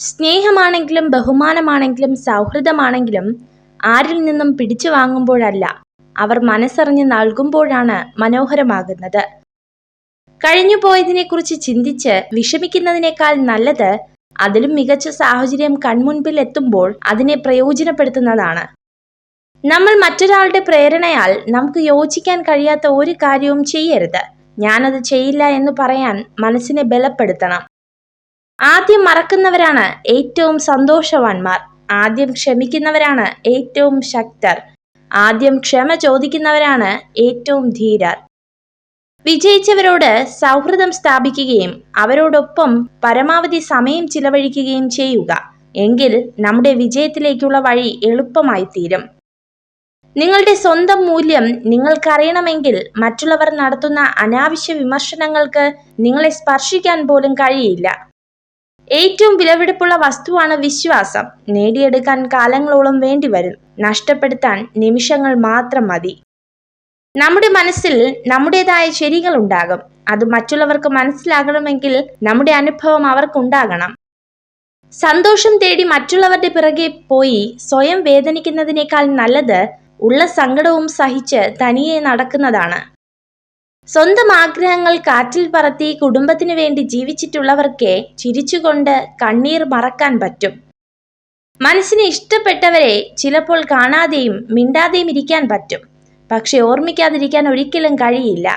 സ്നേഹമാണെങ്കിലും ബഹുമാനമാണെങ്കിലും സൗഹൃദമാണെങ്കിലും ആരിൽ നിന്നും പിടിച്ചു വാങ്ങുമ്പോഴല്ല അവർ മനസ്സറിഞ്ഞ് നൽകുമ്പോഴാണ് മനോഹരമാകുന്നത്. കഴിഞ്ഞുപോയതിനെക്കുറിച്ച് ചിന്തിച്ച് വിഷമിക്കുന്നതിനേക്കാൾ നല്ലത് അതിലും മികച്ച സാഹചര്യം കൺമുൻപിൽ എത്തുമ്പോൾ അതിനെ പ്രയോജനപ്പെടുത്തുന്നതാണ്. നമ്മൾ മറ്റൊരാളുടെ പ്രേരണയാൽ നമുക്ക് യോജിക്കാൻ കഴിയാത്ത ഒരു കാര്യവും ചെയ്യരുത്. ഞാനത് ചെയ്യില്ല എന്ന് പറയാൻ മനസ്സിനെ ബലപ്പെടുത്തണം. ആദ്യം മറക്കുന്നവരാണ് ഏറ്റവും സന്തോഷവാന്മാർ. ആദ്യം ക്ഷമിക്കുന്നവരാണ് ഏറ്റവും ശക്തർ. ആദ്യം ക്ഷമ ചോദിക്കുന്നവരാണ് ഏറ്റവും ധീരർ. വിജയിച്ചവരോട് സൗഹൃദം സ്ഥാപിക്കുകയും അവരോടൊപ്പം പരമാവധി സമയം ചിലവഴിക്കുകയും ചെയ്യുക. എങ്കിൽ നമ്മുടെ വിജയത്തിലേക്കുള്ള വഴി എളുപ്പമായി തീരും നിങ്ങളുടെ സ്വന്തം മൂല്യം നിങ്ങൾക്കറിയണമെങ്കിൽ മറ്റുള്ളവർ നടത്തുന്ന അനാവശ്യ വിമർശനങ്ങൾക്ക് നിങ്ങളെ സ്പർശിക്കാൻ പോലും കഴിയില്ല. ഏറ്റവും വിലപിടിപ്പുള്ള വസ്തുവാണ് വിശ്വാസം. നേടിയെടുക്കാൻ കാലങ്ങളോളം വേണ്ടിവരും. നഷ്ടപ്പെടുത്താൻ നിമിഷങ്ങൾ മാത്രം മതി. നമ്മുടെ മനസ്സിൽ നമ്മുടേതായ ശരികൾ ഉണ്ടാകും. അത് മറ്റുള്ളവർക്ക് മനസ്സിലാകണമെങ്കിൽ നമ്മുടെ അനുഭവം അവർക്കുണ്ടാകണം. സന്തോഷം തേടി മറ്റുള്ളവരുടെ പിറകെ പോയി സ്വയം വേദനിക്കുന്നതിനേക്കാൾ നല്ലത് ഉള്ള സങ്കടവും സഹിച്ച് തനിയെ നടക്കുന്നതാണ്. സ്വന്തം ആഗ്രഹങ്ങൾ കാറ്റിൽ പറത്തി കുടുംബത്തിനു വേണ്ടി ജീവിച്ചിട്ടുള്ളവർക്കേ ചിരിച്ചുകൊണ്ട് കണ്ണീർ മറക്കാൻ പറ്റും. മനസ്സിന് ഇഷ്ടപ്പെട്ടവരെ ചിലപ്പോൾ കാണാതെയും മിണ്ടാതെയും ഇരിക്കാൻ പറ്റും. പക്ഷെ ഓർമ്മിക്കാതിരിക്കാൻ ഒരിക്കലും കഴിയില്ല.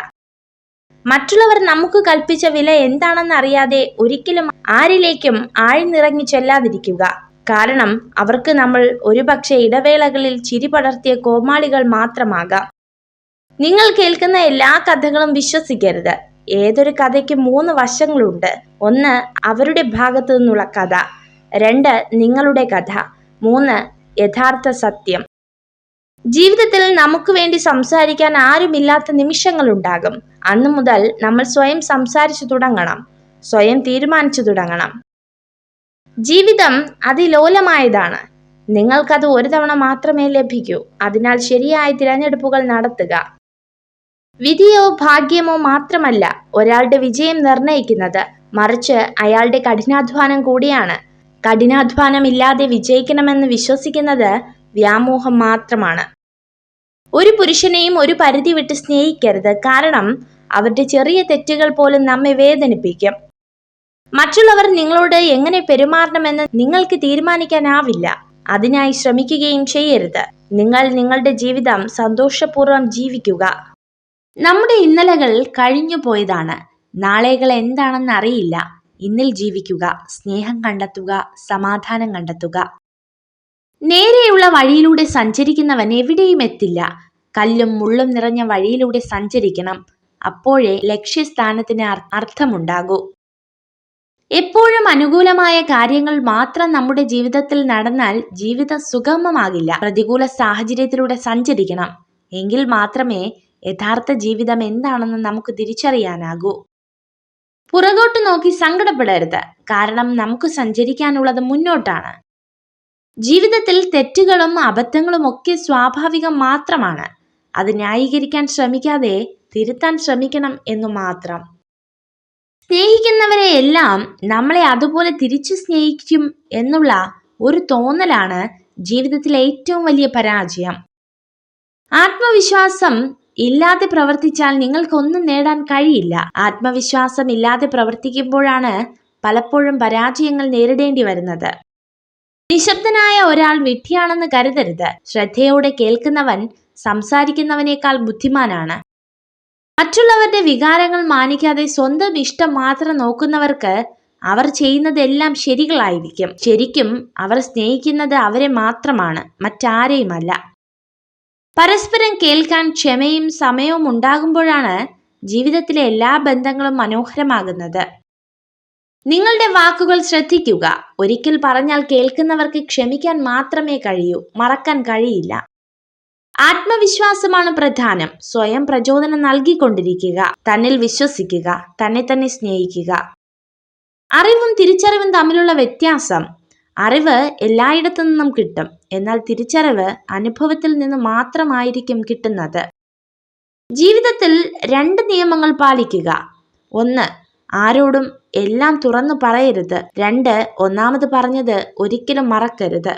മറ്റുള്ളവർ നമുക്ക് കൽപ്പിച്ച വില എന്താണെന്ന് അറിയാതെ ഒരിക്കലും ആരിലേക്കും ആഴ്ന്നിറങ്ങി ചെല്ലാതിരിക്കുക. കാരണം അവർക്ക് നമ്മൾ ഒരുപക്ഷെ ഇടവേളകളിൽ ചിരി പടർത്തിയ കോമാളികൾ മാത്രമാകാം. നിങ്ങൾ കേൾക്കുന്ന എല്ലാ കഥകളും വിശ്വസിക്കരുത്. ഏതൊരു കഥയ്ക്ക് മൂന്ന് വശങ്ങളുണ്ട്. ഒന്ന് അവരുടെ ഭാഗത്തു നിന്നുള്ള കഥ. രണ്ട് നിങ്ങളുടെ കഥ. മൂന്ന് യഥാർത്ഥ സത്യം. ജീവിതത്തിൽ നമുക്ക് വേണ്ടി സംസാരിക്കാൻ ആരുമില്ലാത്ത നിമിഷങ്ങളുണ്ടാകും. അന്ന് മുതൽ നമ്മൾ സ്വയം സംസാരിച്ചു തുടങ്ങണം. സ്വയം തീരുമാനിച്ചു തുടങ്ങണം. ജീവിതം അതിലോലമായതാണ്. നിങ്ങൾക്കത് ഒരു തവണ മാത്രമേ ലഭിക്കൂ. അതിനാൽ ശരിയായ തിരഞ്ഞെടുപ്പുകൾ നടത്തുക. വിധിയോ ഭാഗ്യമോ മാത്രമല്ല ഒരാളുടെ വിജയം നിർണയിക്കുന്നത്. മറിച്ച് അയാളുടെ കഠിനാധ്വാനം കൂടിയാണ്. കഠിനാധ്വാനം ഇല്ലാതെ വിജയിക്കണമെന്ന് വിശ്വസിക്കുന്നത് വ്യാമോഹം മാത്രമാണ്. ഒരു പുരുഷനെയും ഒരു പരിധി വിട്ട് സ്നേഹിക്കരുത്. കാരണം അവരുടെ ചെറിയ തെറ്റുകൾ പോലും നമ്മെ വേദനിപ്പിക്കും. മറ്റുള്ളവർ നിങ്ങളോട് എങ്ങനെ പെരുമാറണമെന്ന് നിങ്ങൾക്ക് തീരുമാനിക്കാനാവില്ല. അതിനായി ശ്രമിക്കുകയും ചെയ്യരുത്. നിങ്ങൾ നിങ്ങളുടെ ജീവിതം സന്തോഷപൂർവം ജീവിക്കുക. നമ്മുടെ ഇന്നലകൾ കഴിഞ്ഞു പോയതാണ്. നാളെകൾ എന്താണെന്ന് അറിയില്ല. ഇന്നിൽ ജീവിക്കുക സ്നേഹം കണ്ടെത്തുക സമാധാനം കണ്ടെത്തുക. നേരെയുള്ള വഴിയിലൂടെ സഞ്ചരിക്കുന്നവൻ എവിടെയും എത്തില്ല. കല്ലും മുള്ളും നിറഞ്ഞ വഴിയിലൂടെ സഞ്ചരിക്കണം. അപ്പോഴേ ലക്ഷ്യസ്ഥാനത്തിന് അർത്ഥമുണ്ടാകൂ. എപ്പോഴും അനുകൂലമായ കാര്യങ്ങൾ മാത്രം നമ്മുടെ ജീവിതത്തിൽ നടന്നാൽ ജീവിതം സുഗമമാകില്ല. പ്രതികൂല സാഹചര്യത്തിലൂടെ സഞ്ചരിക്കണം. എങ്കിൽ മാത്രമേ യഥാർത്ഥ ജീവിതം എന്താണെന്ന് നമുക്ക് തിരിച്ചറിയാനാകൂ. പുറകോട്ട് നോക്കി സങ്കടപ്പെടരുത്. കാരണം നമുക്ക് സഞ്ചരിക്കാനുള്ളത് മുന്നോട്ടാണ്. ജീവിതത്തിൽ തെറ്റുകളും അബദ്ധങ്ങളും ഒക്കെ സ്വാഭാവികം മാത്രമാണ്. അത് ന്യായീകരിക്കാൻ ശ്രമിക്കാതെ തിരുത്താൻ ശ്രമിക്കണം എന്നു മാത്രം. സ്നേഹിക്കുന്നവരെ എല്ലാം നമ്മളെ അതുപോലെ തിരിച്ചു സ്നേഹിക്കും എന്നുള്ള ഒരു തോന്നലാണ് ജീവിതത്തിലെ ഏറ്റവും വലിയ പരാജയം. ആത്മവിശ്വാസം ഇല്ലാതെ പ്രവർത്തിച്ചാൽ നിങ്ങൾക്കൊന്നും നേടാൻ കഴിയില്ല. ആത്മവിശ്വാസം ഇല്ലാതെ പ്രവർത്തിക്കുമ്പോഴാണ് പലപ്പോഴും പരാജയങ്ങൾ നേരിടേണ്ടി വരുന്നത്. നിശബ്ദനായ ഒരാൾ വിഡ്ഢിയാണെന്ന് കരുതരുത്. ശ്രദ്ധയോടെ കേൾക്കുന്നവൻ സംസാരിക്കുന്നവനേക്കാൾ ബുദ്ധിമാനാണ്. മറ്റുള്ളവരുടെ വികാരങ്ങൾ മാനിക്കാതെ സ്വന്തം ഇഷ്ടം മാത്രം നോക്കുന്നവർക്ക് അവർ ചെയ്യുന്നതെല്ലാം ശരികളായിരിക്കും. ശരിക്കും അവർ സ്നേഹിക്കുന്നത് അവരെ മാത്രമാണ് മറ്റാരെയുമല്ല. പരസ്പരം കേൾക്കാൻ ക്ഷമയും സമയവും ഉണ്ടാകുമ്പോഴാണ് ജീവിതത്തിലെ എല്ലാ ബന്ധങ്ങളും മനോഹരമാകുന്നത്. നിങ്ങളുടെ വാക്കുകൾ ശ്രദ്ധിക്കുക. ഒരിക്കൽ പറഞ്ഞാൽ കേൾക്കുന്നവർക്ക് ക്ഷമിക്കാൻ മാത്രമേ കഴിയൂ മറക്കാൻ കഴിയില്ല. ആത്മവിശ്വാസമാണ് പ്രധാനം. സ്വയം പ്രചോദനം നൽകിക്കൊണ്ടിരിക്കുക. തന്നിൽ വിശ്വസിക്കുക. തന്നെ തന്നെ സ്നേഹിക്കുക. അറിവും തിരിച്ചറിവും തമ്മിലുള്ള വ്യത്യാസം. അറിവ് എല്ലായിടത്തു നിന്നും കിട്ടും. എന്നാൽ തിരിച്ചറിവ് അനുഭവത്തിൽ നിന്ന് മാത്രമായിരിക്കും കിട്ടുന്നത്. ജീവിതത്തിൽ രണ്ട് നിയമങ്ങൾ പാലിക്കുക. ഒന്ന് ആരോടും എല്ലാം തുറന്നു പറയരുത്. രണ്ട് ഒന്നാമത് പറഞ്ഞത് ഒരിക്കലും മറക്കരുത്.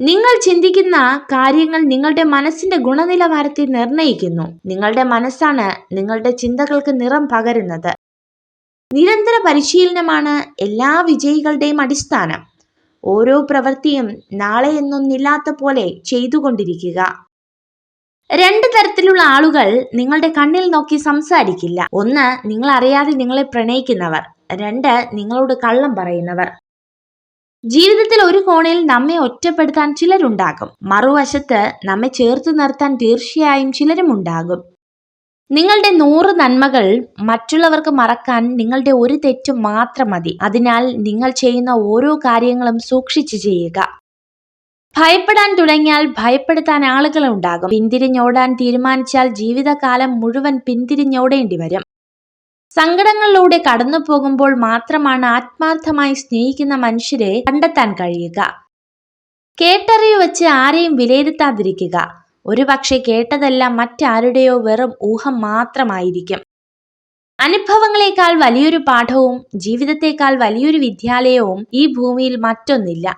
നിങ്ങൾ ചിന്തിക്കുന്ന കാര്യങ്ങൾ നിങ്ങളുടെ മനസ്സിന്റെ ഗുണനിലവാരത്തെ നിർണയിക്കുന്നു. നിങ്ങളുടെ മനസ്സാണ് നിങ്ങളുടെ ചിന്തകൾക്ക് നിറം പകരുന്നത്. നിരന്തര പരിശീലനമാണ് എല്ലാ വിജയികളുടെയും അടിസ്ഥാനം. ഓരോ പ്രവൃത്തിയും നാളെ എന്നൊന്നില്ലാത്ത പോലെ ചെയ്തുകൊണ്ടിരിക്കുക. രണ്ട് തരത്തിലുള്ള ആളുകൾ നിങ്ങളുടെ കണ്ണിൽ നോക്കി സംസാരിക്കില്ല. ഒന്ന് നിങ്ങൾ അറിയാതെ നിങ്ങളെ പ്രണയിക്കുന്നവർ. രണ്ട് നിങ്ങളോട് കള്ളം പറയുന്നവർ. ജീവിതത്തിൽ ഒരു കോണിൽ നമ്മെ ഒറ്റപ്പെടുത്താൻ ചിലരുണ്ടാകും. മറുവശത്ത് നമ്മെ ചേർത്ത് നിർത്താൻ തീർച്ചയായും ചിലരും ഉണ്ടാകും നിങ്ങളുടെ നൂറ് നന്മകൾ മറ്റുള്ളവർക്ക് മറക്കാൻ നിങ്ങളുടെ ഒരു തെറ്റ് മാത്രം മതി. അതിനാൽ നിങ്ങൾ ചെയ്യുന്ന ഓരോ കാര്യങ്ങളും സൂക്ഷിച്ചു ചെയ്യുക. ഭയപ്പെടാൻ തുടങ്ങിയാൽ ഭയപ്പെടുത്താൻ ആളുകൾ ഉണ്ടാകും. പിന്തിരിഞ്ഞോടാൻ തീരുമാനിച്ചാൽ ജീവിതകാലം മുഴുവൻ പിന്തിരിഞ്ഞോടേണ്ടി വരും. സങ്കടങ്ങളിലൂടെ കടന്നു പോകുമ്പോൾ മാത്രമാണ് ആത്മാർത്ഥമായി സ്നേഹിക്കുന്ന മനുഷ്യരെ കണ്ടെത്താൻ കഴിയുക. കേട്ടറിവ് വെച്ച് ആരെയും വിലയിരുത്താതിരിക്കുക. ഒരുപക്ഷെ കേട്ടതെല്ലാം മറ്റാരുടെയോ വെറും ഊഹം മാത്രമായിരിക്കും. അനുഭവങ്ങളെക്കാൾ വലിയൊരു പാഠവും ജീവിതത്തെക്കാൾ വലിയൊരു വിദ്യാലയവും ഈ ഭൂമിയിൽ മറ്റൊന്നില്ല.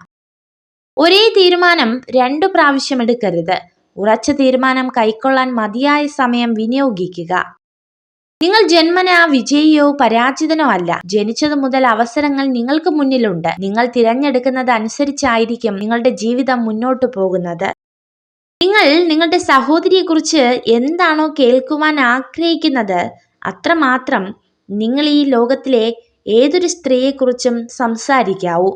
ഒരേ തീരുമാനം രണ്ടു പ്രാവശ്യം എടുക്കരുത്. ഉറച്ച തീരുമാനം കൈക്കൊള്ളാൻ മതിയായ സമയം വിനിയോഗിക്കുക. നിങ്ങൾ ജന്മനാ വിജയിയോ പരാജിതനോ അല്ല. ജനിച്ചതു മുതൽ അവസരങ്ങൾ നിങ്ങൾക്ക് മുന്നിലുണ്ട്. നിങ്ങൾ തിരഞ്ഞെടുക്കുന്നത് അനുസരിച്ചായിരിക്കും നിങ്ങളുടെ ജീവിതം മുന്നോട്ടു പോകുന്നത്. നിങ്ങൾ നിങ്ങളുടെ സഹോദരിയെക്കുറിച്ച് എന്താണോ കേൾക്കുവാൻ ആഗ്രഹിക്കുന്നത്? അത്രമാത്രം നിങ്ങൾ ഈ ലോകത്തിലെ ഏതൊരു സ്ത്രീയെക്കുറിച്ചും സംസാരിക്കാവൂ.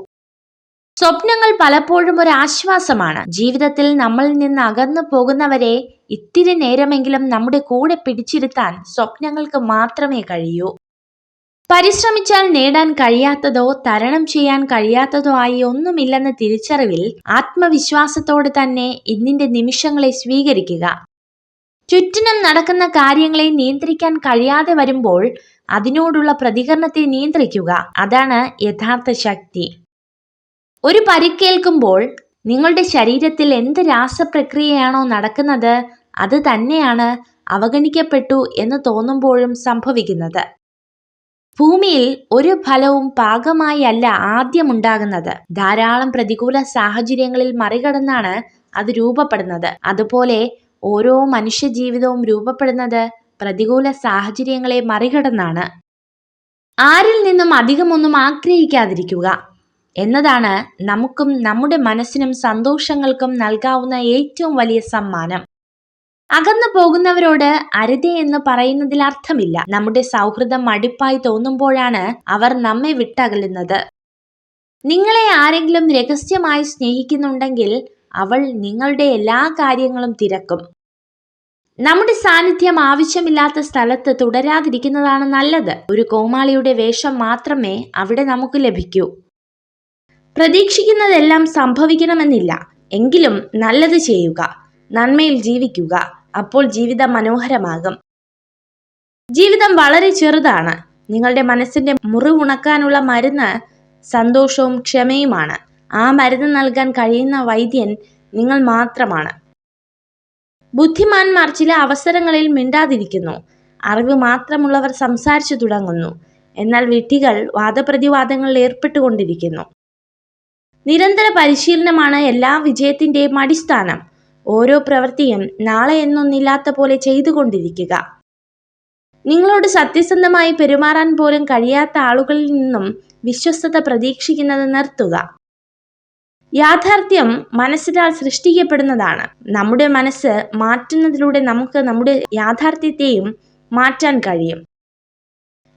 സ്വപ്നങ്ങൾ പലപ്പോഴും ഒരു ആശ്വാസമാണ്. ജീവിതത്തിൽ നമ്മളിൽ നിന്ന് അകന്നു പോകുന്നവരെ ഇത്തിരി നേരമെങ്കിലും നമ്മുടെ കൂടെ പിടിച്ചിരുത്താൻ സ്വപ്നങ്ങൾക്ക് മാത്രമേ കഴിയൂ. പരിശ്രമിച്ചാൽ നേടാൻ കഴിയാത്തതോ തരണം ചെയ്യാൻ കഴിയാത്തതോ ആയി ഒന്നുമില്ലെന്ന തിരിച്ചറിവിൽ ആത്മവിശ്വാസത്തോടെ തന്നെ ഇന്നിന്റെ നിമിഷങ്ങളെ സ്വീകരിക്കുക. ചുറ്റിനും നടക്കുന്ന കാര്യങ്ങളെ നിയന്ത്രിക്കാൻ കഴിയാതെ വരുമ്പോൾ അതിനോടുള്ള പ്രതികരണത്തെ നിയന്ത്രിക്കുക. അതാണ് യഥാർത്ഥ ശക്തി. ഒരു പരിക്കേൽക്കുമ്പോൾ നിങ്ങളുടെ ശരീരത്തിൽ എന്ത് രാസപ്രക്രിയയാണോ നടക്കുന്നത് അത് തന്നെയാണ് അവഗണിക്കപ്പെട്ടു എന്ന് തോന്നുമ്പോഴും സംഭവിക്കുന്നത്. ഭൂമിയിൽ ഒരു ഫലവും പാകമായി അല്ല ആദ്യമുണ്ടാകുന്നത്. ധാരാളം പ്രതികൂല സാഹചര്യങ്ങളിൽ മറികടന്നാണ് അത് രൂപപ്പെടുന്നത്. അതുപോലെ ഓരോ മനുഷ്യ ജീവിതവും രൂപപ്പെടുന്നത് പ്രതികൂല സാഹചര്യങ്ങളെ മറികടന്നാണ്. ആരിൽ നിന്നും അധികമൊന്നും ആഗ്രഹിക്കാതിരിക്കുക എന്നതാണ് നമുക്കും നമ്മുടെ മനസ്സിനും സന്തോഷങ്ങൾക്കും നൽകാവുന്ന ഏറ്റവും വലിയ സമ്മാനം. അകന്നു പോകുന്നവരോട് അരുതേ എന്ന് പറയുന്നതിൽ അർത്ഥമില്ല. നമ്മുടെ സൗഹൃദം മടിപ്പായി തോന്നുമ്പോഴാണ് അവർ നമ്മെ വിട്ടകലുന്നത്. നിങ്ങളെ ആരെങ്കിലും രഹസ്യമായി സ്നേഹിക്കുന്നുണ്ടെങ്കിൽ അവൾ നിങ്ങളുടെ എല്ലാ കാര്യങ്ങളും തിരക്കും. നമ്മുടെ സാന്നിധ്യം ആവശ്യമില്ലാത്ത സ്ഥലത്ത് തുടരാതിരിക്കുന്നതാണ് നല്ലത്. ഒരു കോമാളിയുടെ വേഷം മാത്രമേ അവിടെ നമുക്ക് ലഭിക്കൂ. പ്രതീക്ഷിക്കുന്നതെല്ലാം സംഭവിക്കണമെന്നില്ല. എങ്കിലും നല്ലത് ചെയ്യുക. നന്മയിൽ ജീവിക്കുക. അപ്പോൾ ജീവിതം മനോഹരമാകും. ജീവിതം വളരെ ചെറുതാണ്. നിങ്ങളുടെ മനസ്സിന്റെ മുറിവുണക്കാനുള്ള മരുന്ന് സന്തോഷവും ക്ഷമയുമാണ്. ആ മരുന്ന് നൽകാൻ കഴിയുന്ന വൈദ്യൻ നിങ്ങൾ മാത്രമാണ്. ബുദ്ധിമാന്മാർ ചില അവസരങ്ങളിൽ മിണ്ടാതിരിക്കുന്നു. അറിവ് മാത്രമുള്ളവർ സംസാരിച്ചു തുടങ്ങുന്നു. എന്നാൽ വിട്ടികൾ വാദപ്രതിവാദങ്ങളിൽ ഏർപ്പെട്ടുകൊണ്ടിരിക്കുന്നു. നിരന്തര പരിശീലനമാണ് എല്ലാ വിജയത്തിന്റെയും അടിസ്ഥാനം. ഓരോ പ്രവൃത്തിയും നാളെ എന്നൊന്നില്ലാത്ത പോലെ ചെയ്തുകൊണ്ടിരിക്കുക. നിങ്ങളോട് സത്യസന്ധമായി പെരുമാറാൻ പോലും കഴിയാത്ത ആളുകളിൽ നിന്നും വിശ്വസ്തത പ്രതീക്ഷിക്കുന്നത് നിർത്തുക. യാഥാർത്ഥ്യം മനസ്സിനാൽ സൃഷ്ടിക്കപ്പെടുന്നതാണ്. നമ്മുടെ മനസ്സ് മാറ്റുന്നതിലൂടെ നമുക്ക് നമ്മുടെ യാഥാർത്ഥ്യത്തെയും മാറ്റാൻ കഴിയും.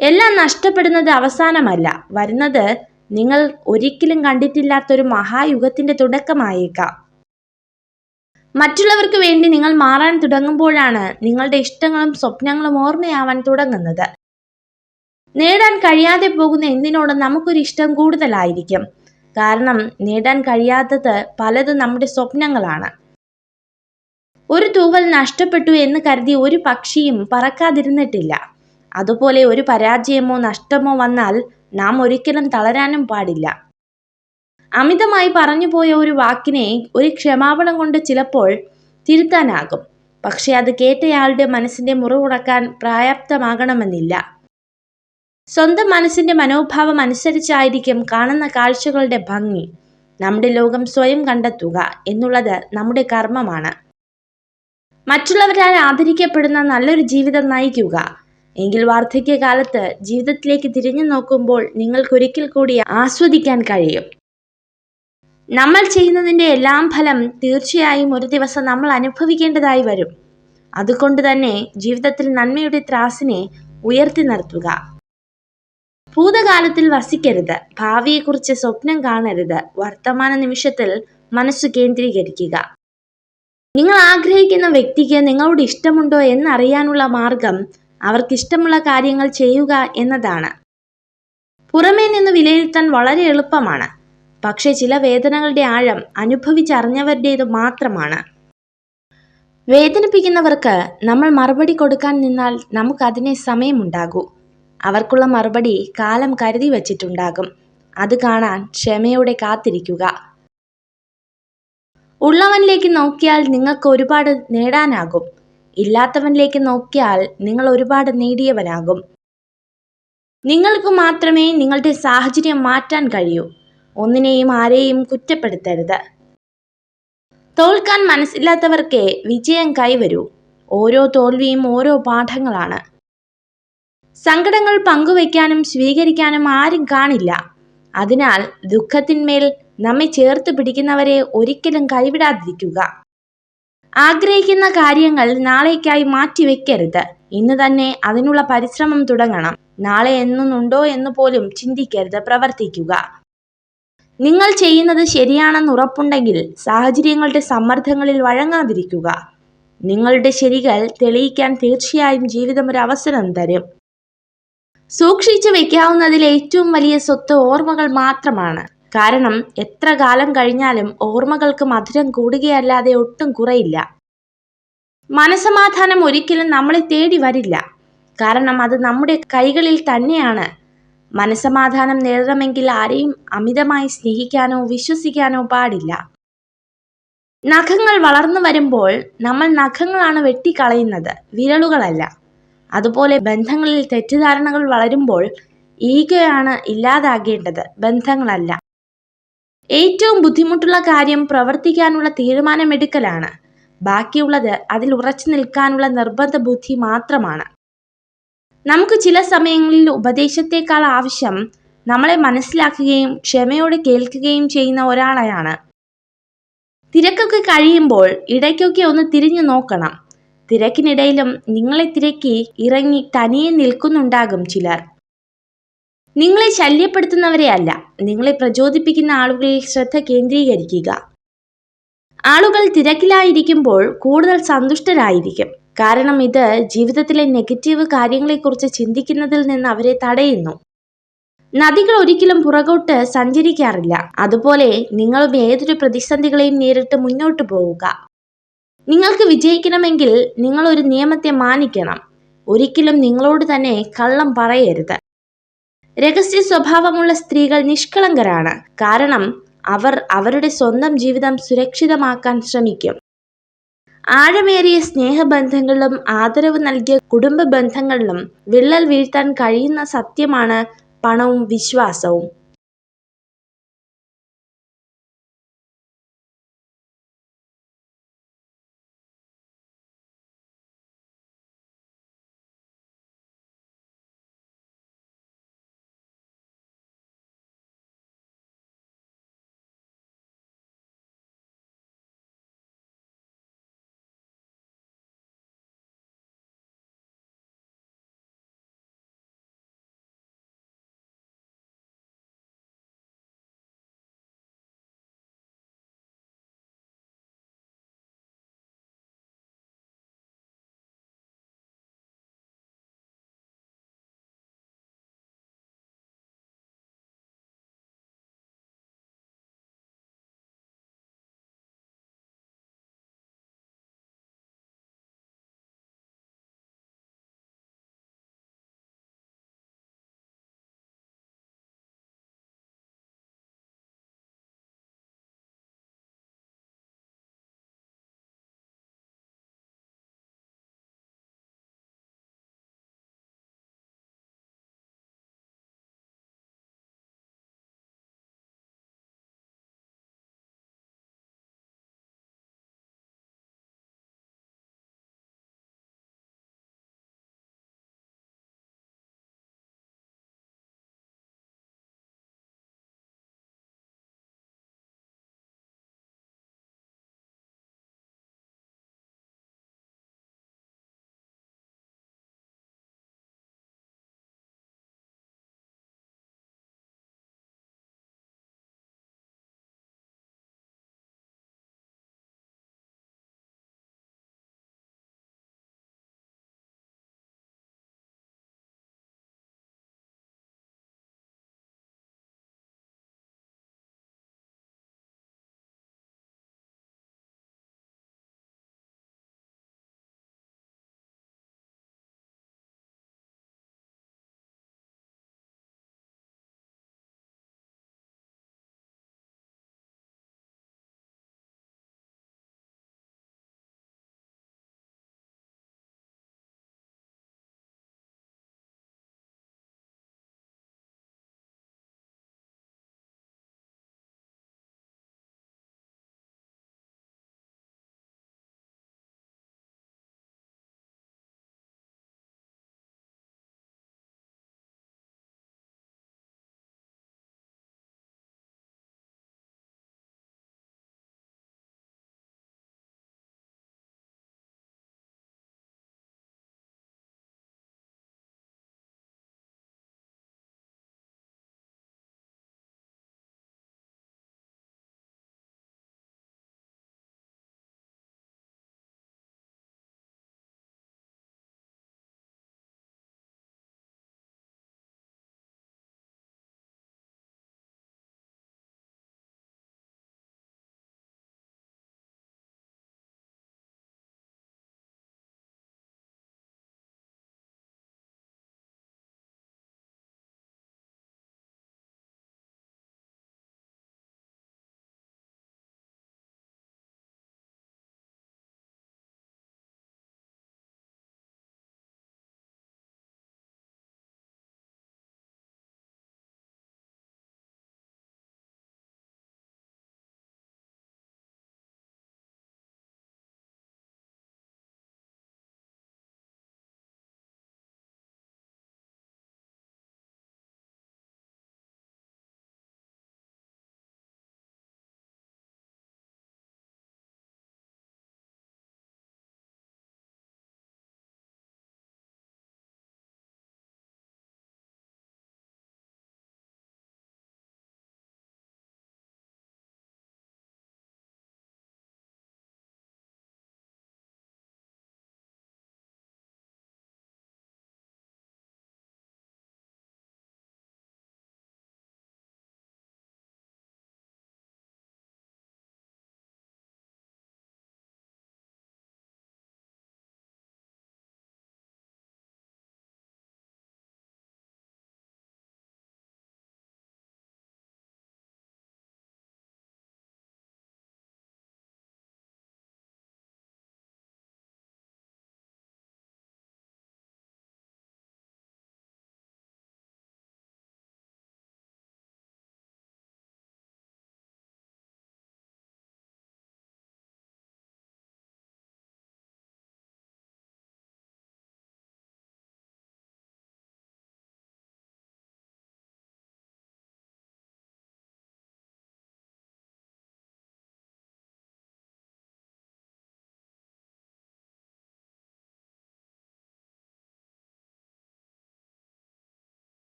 എല്ലാം നഷ്ടപ്പെടുന്നത് അവസാനമല്ല. വരുന്നത് നിങ്ങൾ ഒരിക്കലും കണ്ടിട്ടില്ലാത്തൊരു മഹായുഗത്തിന്റെ തുടക്കമായേക്കാം. മറ്റുള്ളവർക്ക് വേണ്ടി നിങ്ങൾ മാറാൻ തുടങ്ങുമ്പോഴാണ് നിങ്ങളുടെ ഇഷ്ടങ്ങളും സ്വപ്നങ്ങളും ഓർമ്മയാവാൻ തുടങ്ങുന്നത്. നേടാൻ കഴിയാതെ പോകുന്ന എന്തിനോടും നമുക്കൊരു ഇഷ്ടം കൂടുതലായിരിക്കും? കാരണം നേടാൻ കഴിയാത്തത് പലതും നമ്മുടെ സ്വപ്നങ്ങളാണ്. ഒരു തൂവൽ നഷ്ടപ്പെട്ടു എന്ന് കരുതി ഒരു പക്ഷിയും പറക്കാതിരുന്നിട്ടില്ല. അതുപോലെ ഒരു പരാജയമോ നഷ്ടമോ വന്നാൽ നാം ഒരിക്കലും തളരാനും പാടില്ല. അമിതമായി പറഞ്ഞുപോയ ഒരു വാക്കിനെ ഒരു ക്ഷമാപണം കൊണ്ട് ചിലപ്പോൾ തിരുത്താനാകും. പക്ഷെ അത് കേട്ടയാളുടെ മനസ്സിന്റെ മുറിവുടക്കാൻ പ്രായാപ്തമാകണമെന്നില്ല. സ്വന്തം മനസ്സിന്റെ മനോഭാവം അനുസരിച്ചായിരിക്കും കാണുന്ന കാഴ്ചകളുടെ ഭംഗി. നമ്മുടെ ലോകം സ്വയം കണ്ടെത്തുക എന്നുള്ളത് നമ്മുടെ കർമ്മമാണ്. മറ്റുള്ളവരാൽ ആദരിക്കപ്പെടുന്ന നല്ലൊരു ജീവിതം നയിക്കുക. എങ്കിൽ വാർദ്ധക്യകാലത്ത് ജീവിതത്തിലേക്ക് തിരിഞ്ഞു നോക്കുമ്പോൾ നിങ്ങൾക്കൊരിക്കൽ കൂടി ആസ്വദിക്കാൻ കഴിയും. നമ്മൾ ചെയ്യുന്നതിന്റെ എല്ലാം ഫലം തീർച്ചയായും ഒരു ദിവസം നമ്മൾ അനുഭവിക്കേണ്ടതായി വരും. അതുകൊണ്ട് തന്നെ ജീവിതത്തിൽ നന്മയുടെ ത്രാസിനെ ഉയർത്തി നിർത്തുക. ഭൂതകാലത്തിൽ വസിക്കരുത്. ഭാവിയെക്കുറിച്ച് സ്വപ്നം കാണരുത്. വർത്തമാന നിമിഷത്തിൽ മനസ്സ് കേന്ദ്രീകരിക്കുക. നിങ്ങൾ ആഗ്രഹിക്കുന്ന വ്യക്തിക്ക് നിങ്ങളോട് ഇഷ്ടമുണ്ടോ എന്നറിയാനുള്ള മാർഗം അവർക്കിഷ്ടമുള്ള കാര്യങ്ങൾ ചെയ്യുക എന്നതാണ്. പുറമേ നിന്ന് വിലയിരുത്താൻ വളരെ എളുപ്പമാണ്. പക്ഷേ ചില വേദനകളുടെ ആഴം അനുഭവിച്ചറിഞ്ഞവരുടേത് മാത്രമാണ്. വേദനിപ്പിക്കുന്നവർക്ക് നമ്മൾ മറുപടി കൊടുക്കാൻ നിന്നാൽ നമുക്കതിനെ സമയമുണ്ടാകൂ. അവർക്കുള്ള മറുപടി കാലം കരുതി വച്ചിട്ടുണ്ടാകും. അത് കാണാൻ ക്ഷമയോടെ കാത്തിരിക്കുക. ഉള്ളവനിലേക്ക് നോക്കിയാൽ നിങ്ങൾക്ക് ഒരുപാട് നേടാനാകും. ഇല്ലാത്തവനിലേക്ക് നോക്കിയാൽ നിങ്ങൾ ഒരുപാട് നേടിയവനാകും. നിങ്ങൾക്ക് മാത്രമേ നിങ്ങളുടെ സാഹചര്യം മാറ്റാൻ കഴിയൂ. ഒന്നിനെയും ആരെയും കുറ്റപ്പെടുത്തരുത്. തോൽക്കാൻ മനസ്സില്ലാത്തവർക്കേ വിജയം കൈവരൂ. ഓരോ തോൽവിയും ഓരോ പാഠങ്ങളാണ്. സങ്കടങ്ങൾ പങ്കുവയ്ക്കാനും സ്വീകരിക്കാനും ആരും കാണില്ല. അതിനാൽ ദുഃഖത്തിന്മേൽ നമ്മെ ചേർത്ത് പിടിക്കുന്നവരെ ഒരിക്കലും കൈവിടാതിരിക്കുക. ആഗ്രഹിക്കുന്ന കാര്യങ്ങൾ നാളേക്കായി മാറ്റിവെക്കരുത്. ഇന്ന് തന്നെ അതിനുള്ള പരിശ്രമം തുടങ്ങണം. നാളെ എന്നുണ്ടോ എന്ന് പോലും ചിന്തിക്കരുത്. പ്രവർത്തിക്കുക. നിങ്ങൾ ചെയ്യുന്നത് ശരിയാണെന്ന് ഉറപ്പുണ്ടെങ്കിൽ സാഹചര്യങ്ങളുടെ സമ്മർദ്ദങ്ങളിൽ വഴങ്ങാതിരിക്കുക. നിങ്ങളുടെ ശരികൾ തെളിയിക്കാൻ തീർച്ചയായും ജീവിതം ഒരു അവസരം തരും. സൂക്ഷിച്ചു വെക്കാവുന്നതിൽ ഏറ്റവും വലിയ സ്വത്ത് ഓർമ്മകൾ മാത്രമാണ്. കാരണം എത്ര കാലം കഴിഞ്ഞാലും ഓർമ്മകൾക്ക് മധുരം കൂടുകയല്ലാതെ ഒട്ടും കുറയില്ല. മനസമാധാനം ഒരിക്കലും നമ്മളെ തേടി വരില്ല. കാരണം അത് നമ്മുടെ കൈകളിൽ തന്നെയാണ്. മനസമാധാനം നേടണമെങ്കിൽ ആരെയും അമിതമായി സ്നേഹിക്കാനോ വിശ്വസിക്കാനോ പാടില്ല. നഖങ്ങൾ വളർന്നു വരുമ്പോൾ നമ്മൾ നഖങ്ങളാണ് വെട്ടിക്കളയുന്നത് വിരലുകളല്ല. അതുപോലെ ബന്ധങ്ങളിൽ തെറ്റിദ്ധാരണകൾ വളരുമ്പോൾ ഈഗയാണ് ഇല്ലാതാകേണ്ടത് ബന്ധങ്ങളല്ല. ഏറ്റവും ബുദ്ധിമുട്ടുള്ള കാര്യം പ്രവർത്തിക്കാനുള്ള തീരുമാനമെടുക്കലാണ്. ബാക്കിയുള്ളത് അതിൽ ഉറച്ചു നിൽക്കാനുള്ള നിർബന്ധ ബുദ്ധി മാത്രമാണ്. നമുക്ക് ചില സമയങ്ങളിൽ ഉപദേശത്തേക്കാൾ ആവശ്യം നമ്മളെ മനസ്സിലാക്കുകയും ക്ഷമയോടെ കേൾക്കുകയും ചെയ്യുന്ന ഒരാളെയാണ്. തിരക്കൊക്കെ കഴിയുമ്പോൾ ഇടയ്ക്കൊക്കെ ഒന്ന് തിരിഞ്ഞു നോക്കണം. തിരക്കിനിടയിലും നിങ്ങളെ തിരക്കി ഇറങ്ങി തനിയെ നിൽക്കുന്നുണ്ടാകും ചിലർ. നിങ്ങളെ ശല്യപ്പെടുത്തുന്നവരെ അല്ല നിങ്ങളെ പ്രചോദിപ്പിക്കുന്ന ആളുകളിൽ ശ്രദ്ധ കേന്ദ്രീകരിക്കുക. ആളുകൾ തിരക്കിലായിരിക്കുമ്പോൾ കൂടുതൽ സന്തുഷ്ടരായിരിക്കും. കാരണം ഇത് ജീവിതത്തിലെ നെഗറ്റീവ് കാര്യങ്ങളെക്കുറിച്ച് ചിന്തിക്കുന്നതിൽ നിന്ന് അവരെ തടയുന്നു. നദികൾ ഒരിക്കലും പുറകോട്ട് സഞ്ചരിക്കാറില്ല. അതുപോലെ നിങ്ങളും ഏതൊരു പ്രതിസന്ധികളെയും നേരിട്ട് മുന്നോട്ട് പോവുക. നിങ്ങൾക്ക് വിജയിക്കണമെങ്കിൽ നിങ്ങൾ ഒരു നിയമത്തെ മാനിക്കണം. ഒരിക്കലും നിങ്ങളോട് തന്നെ കള്ളം പറയരുത്. രഹസ്യ സ്വഭാവമുള്ള സ്ത്രീകൾ നിഷ്കളങ്കരാണ്. കാരണം അവർ അവരുടെ സ്വന്തം ജീവിതം സുരക്ഷിതമാക്കാൻ ശ്രമിക്കും. ആഴമേറിയ സ്നേഹബന്ധങ്ങളിലും ആദരവ് നൽകിയ കുടുംബ ബന്ധങ്ങളിലും വിള്ളൽ വീഴ്ത്താൻ കഴിയുന്ന സത്യമാണ് പണവും വിശ്വാസവും.